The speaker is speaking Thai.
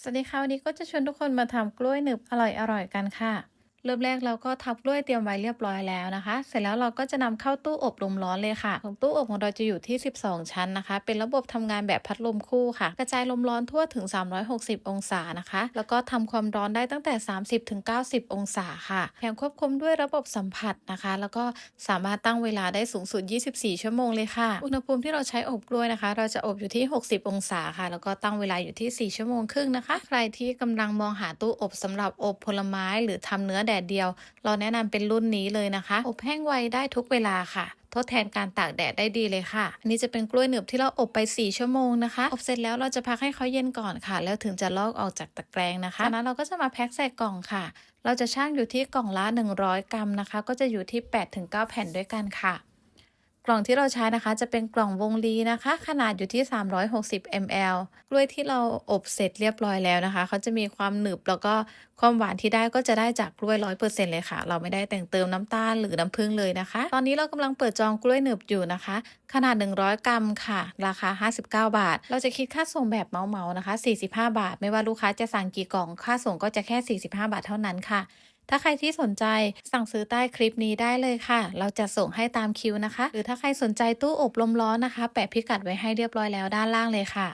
สวัสดีค่ะวันนี้ก็จะชวนทุกคนมาทำกล้วยหนึบอร่อยๆกันค่ะ เริ่มแรกเราก็ทับกล้วยเตรียมไว้เรียบร้อยแล้วนะคะ เสร็จแล้วเราก็จะนำเข้าตู้อบลมร้อนเลยค่ะ ของตู้อบของเราจะอยู่ที่ 12 ชั้นนะคะ เป็นระบบทำงานแบบพัดลมคู่ค่ะ กระจายลมร้อนทั่วถึง 360 องศานะคะ แล้วก็ทำความร้อนได้ตั้งแต่ 30ถึง90 องศาค่ะแถมควบคุมด้วยระบบสัมผัสนะคะ แล้วก็สามารถตั้งเวลาได้สูงสุด 24 ชั่วโมงเลยค่ะ อุณหภูมิที่เราใช้อบกล้วยนะคะ เราจะอบอยู่ที่ 60 องศาค่ะ แล้วก็ตั้งเวลาอยู่ที่ 4 ชั่วโมงครึ่งนะคะ ใครที่กำลังมองหาตู้อบสำหรับอบผลไม้หรือทำเนื้อแดดเดียว เราแนะนำเป็นรุ่นนี้เลยนะคะ อบแห้งไวได้ทุกเวลาค่ะทดแทนการตากแดดได้ดีเลยค่ะ อันนี้จะเป็นกล้วยหนึบที่เราอบไป 4 ชั่วโมงนะคะ อบเสร็จแล้วเราจะพักให้เขาเย็นก่อนค่ะ แล้วถึงจะลอกออกจากตะแกรงนะคะจากนั้นเราก็จะมาแพ็คใส่กล่องค่ะ เราจะช่างอยู่ที่กล่องละ 100 กรัมนะคะ ก็จะอยู่ที่ 8-9 แผ่นด้วยกันค่ะ กล่องที่เราใช้นะคะ จะเป็นกล่องวงลีนะคะ ขนาดอยู่ที่ 360 ml กล้วยที่เราอบเสร็จเรียบร้อยแล้วนะคะ เขาจะมีความหนึบแล้วก็ความหวานที่ได้ก็จะได้จากกล้วย 100%เลยค่ะ เราไม่ได้แต่งเติมน้ำตาลหรือน้ำผึ้งเลยนะคะ ตอนนี้เรากำลังเปิดจองกล้วยหนึบอยู่นะคะ ขนาด 100 กรัมค่ะ ราคา 59 บาท เราจะคิดค่าส่งแบบเมาๆนะคะ 45 บาท ไม่ว่าลูกค้าจะสั่งกี่กล่อง ค่าส่งก็จะแค่ 45 บาทเท่านั้นค่ะ ถ้าใครที่สนใจสั่งซื้อใต้คลิปนี้ได้เลยค่ะ เราจะส่งให้ตามคิวนะคะ หรือถ้าใครสนใจตู้อบลมร้อนนะคะ แปะพิกัดไว้ให้เรียบร้อยแล้วด้านล่างเลยค่ะ